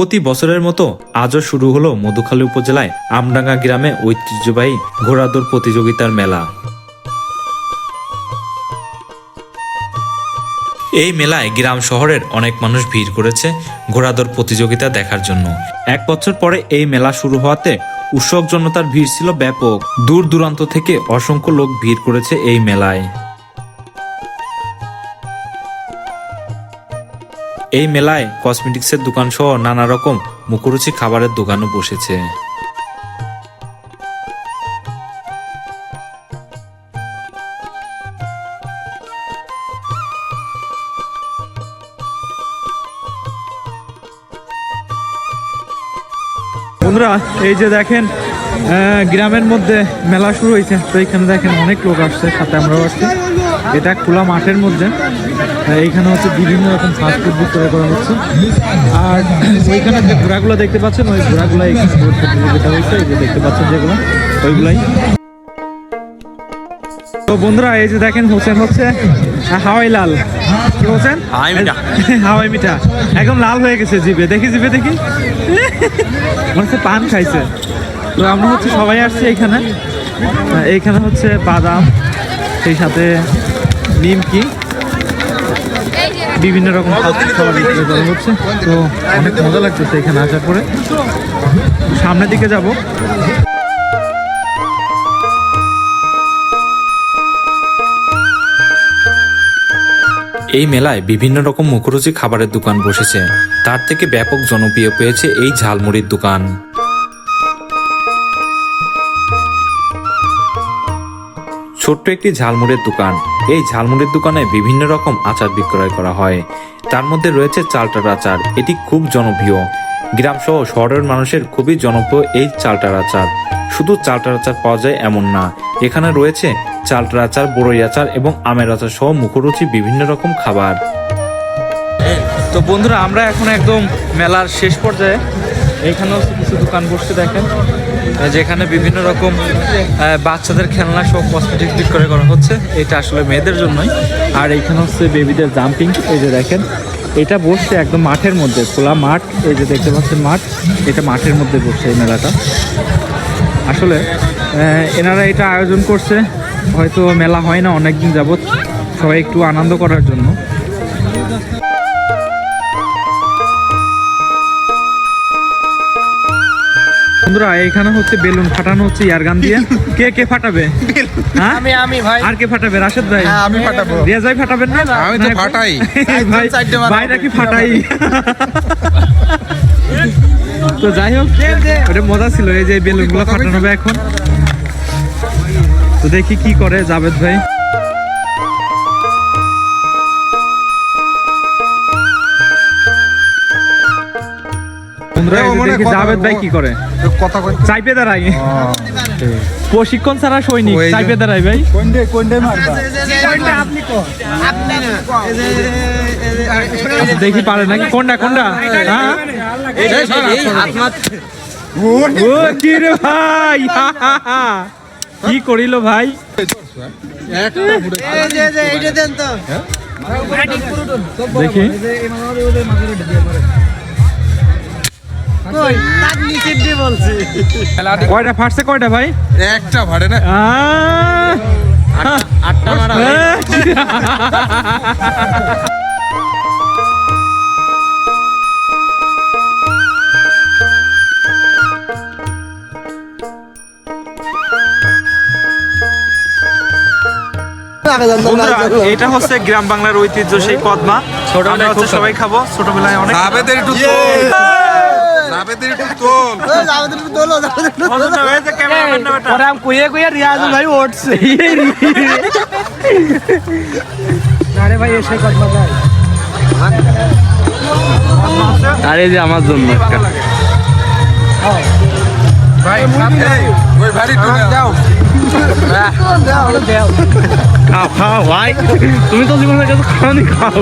প্রতি বছরের মতো আজও শুরু হলো মধুখালী উপজেলায় আমডাঙ্গা গ্রামে ঐতিহ্যবাহী ঘোড়াদৌড় প্রতিযোগিতার মেলা। এই মেলায় গ্রাম শহরের অনেক মানুষ ভিড় করেছে ঘোড়াদৌড় প্রতিযোগিতা দেখার জন্য। এক বছর পরে এই মেলা শুরু হওয়াতে উৎসব জনতার ভিড় ছিল ব্যাপক। দূর দূরান্ত থেকে অসংখ্য লোক ভিড় করেছে এই মেলায়। এই মেলায় কসমেটিক্সের দোকান সহ নানা রকম মুখরুচি খাবারের দোকানও বসেছে। বন্ধুরা, এই যে দেখেন গ্রামের মধ্যে মেলা শুরু হয়েছে। তো এখানে দেখেন অনেক লোক আসছে, সাথে আমরাও আসছি। এটা খোলা মাঠের মধ্যে। এইখানে হচ্ছে বিভিন্ন রকম ফাস্টফুড বিক্রয় করা হচ্ছে। আর ওইখানে যে ঘোড়াগুলো দেখতে পাচ্ছেন ওই ঘোড়াগুলো এখানে প্রতিযোগিতা হয়েছে এই যে দেখতে পাচ্ছেন যেগুলো ওইগুলাই। তো বন্ধুরা এই যে দেখেন হোসেন হচ্ছে হাওয়াই লাল। কি হোসেন? হাওয়াই মিঠা। একদম লাল হয়ে গেছে জিভে। দেখি জিভে দেখি। মনে হচ্ছে পান খাইছে। তো আমরা হচ্ছে সবাই আসছি এইখানে এইখানে হচ্ছে বাদাম সেই সাথে নিমকি বিভিন্ন রকম খাবার হচ্ছে। তো অনেক মজা লাগতেছে এখানে আসার পরে। সামনের দিকে যাব। এই মেলায় বিভিন্ন রকম মুখরুচি খাবারের দোকান বসেছে। তার থেকে ব্যাপক জনপ্রিয় পেয়েছে এই ঝালমুড়ির দোকান। ছোট্ট একটি ঝালমুড়ির দোকান। এই ঝালমুড়ির দোকানে বিভিন্ন রকম আচার বিক্রয় করা হয়। তার মধ্যে রয়েছে চালটার আচার, এটি খুব জনপ্রিয়। গ্রাম সহ শহরের মানুষের খুবই জনপ্রিয় এই চালটার আচার। শুধু চালটার আচার পাওয়া যায় এমন না, এখানে রয়েছে চালটার আচার, বড়ই আচার এবং আমের আচার সহ মুখরুচি বিভিন্ন রকম খাবার। তো বন্ধুরা, আমরা এখন একদম মেলার শেষ পর্যায়ে। এইখানেও কিছু দোকান বসতে দেখেন। যেখানে বিভিন্ন রকম বাচ্চাদের খেলনা সব কসমেটিক ঠিক করে করা হচ্ছে। এটা আসলে মেয়েদের জন্যই। আর এইখানে হচ্ছে বেবিদের জাম্পিং এই যে দেখেন। এটা বসছে একদম মাঠের মধ্যে, খোলা মাঠ, এই যে দেখতে পাচ্ছেন মাঠ। এটা মাঠের মধ্যে বসছে এই মেলাটা। আসলে এনারা এটা আয়োজন করছে। হয়তো মেলা হয় না অনেক দিন যাবৎ। সবাই একটু আনন্দ করার জন্য। বন্ধুরা এখানে হচ্ছে বেলুন ফাটানো হচ্ছে ইয়ারগান দিয়ে। কে কে ফাটাবে? হ্যাঁ? আমি আমি ভাই। আর কে ফাটাবে? রাশেদ ভাই। হ্যাঁ, আমি ফাটাবো। রিয়াজ ভাই ফাটাবেন না? আমি তো ফাটাই। ভাই ভাই নাকি ফাটাই? তো যাই হোক ওটা মজা ছিল এই যে বেলুনগুলো ফাটানো হবে এখন। তো দেখি কি করে জাভেদ ভাই। বন্ধুরা, মনে দেখি জাভেদ ভাই কি করে? কথা কই চাইপে দাঁড়াই প্রশিক্ষণ ছাড়া সৈনিক চাইপে দাঁড়াই ভাই। কোনডে কোনডে মারবা? দেখি পারে নাকি? কোনটা কোনটা হ্যাঁ? ও কি রে ভাই? হা, হা, হা। কি করিল ভাই? দেখি। কয়টা ফাটছে কয়টা ভাই? একটা ভাড়ে না। আটটা মারা এটা হচ্ছে গ্রাম বাংলার ঐতিহ্য সেই আমরা হচ্ছে সবাই খাব। ছোটবেলায় অনেক সাবেদের একটু তোল। সাবেদের একটু তোল পছন্দ হয়েছে ক্যামেরাম্যান না বেটা? কুয়ে কুয়ে রিয়াজ ভাই আরে ভাই এসে কথা ভাই আরে যে আমার জন্য একটা। ভাই ওই ভারী টুকে যাও খাও খাও ভাই। তুমি তো জীবনের কাছে খাওনি খাও।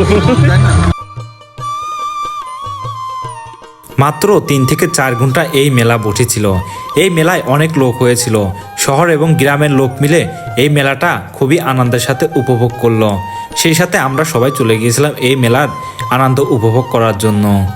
মাত্র তিন থেকে চার ঘণ্টা এই মেলা বসেছিল। এই মেলায় অনেক লোক হয়েছিল। শহর এবং গ্রামের লোক মিলে এই মেলাটা খুবই আনন্দের সাথে উপভোগ করল। সেই সাথে আমরা সবাই চলে গিয়েছিলাম এই মেলার আনন্দ উপভোগ করার জন্য।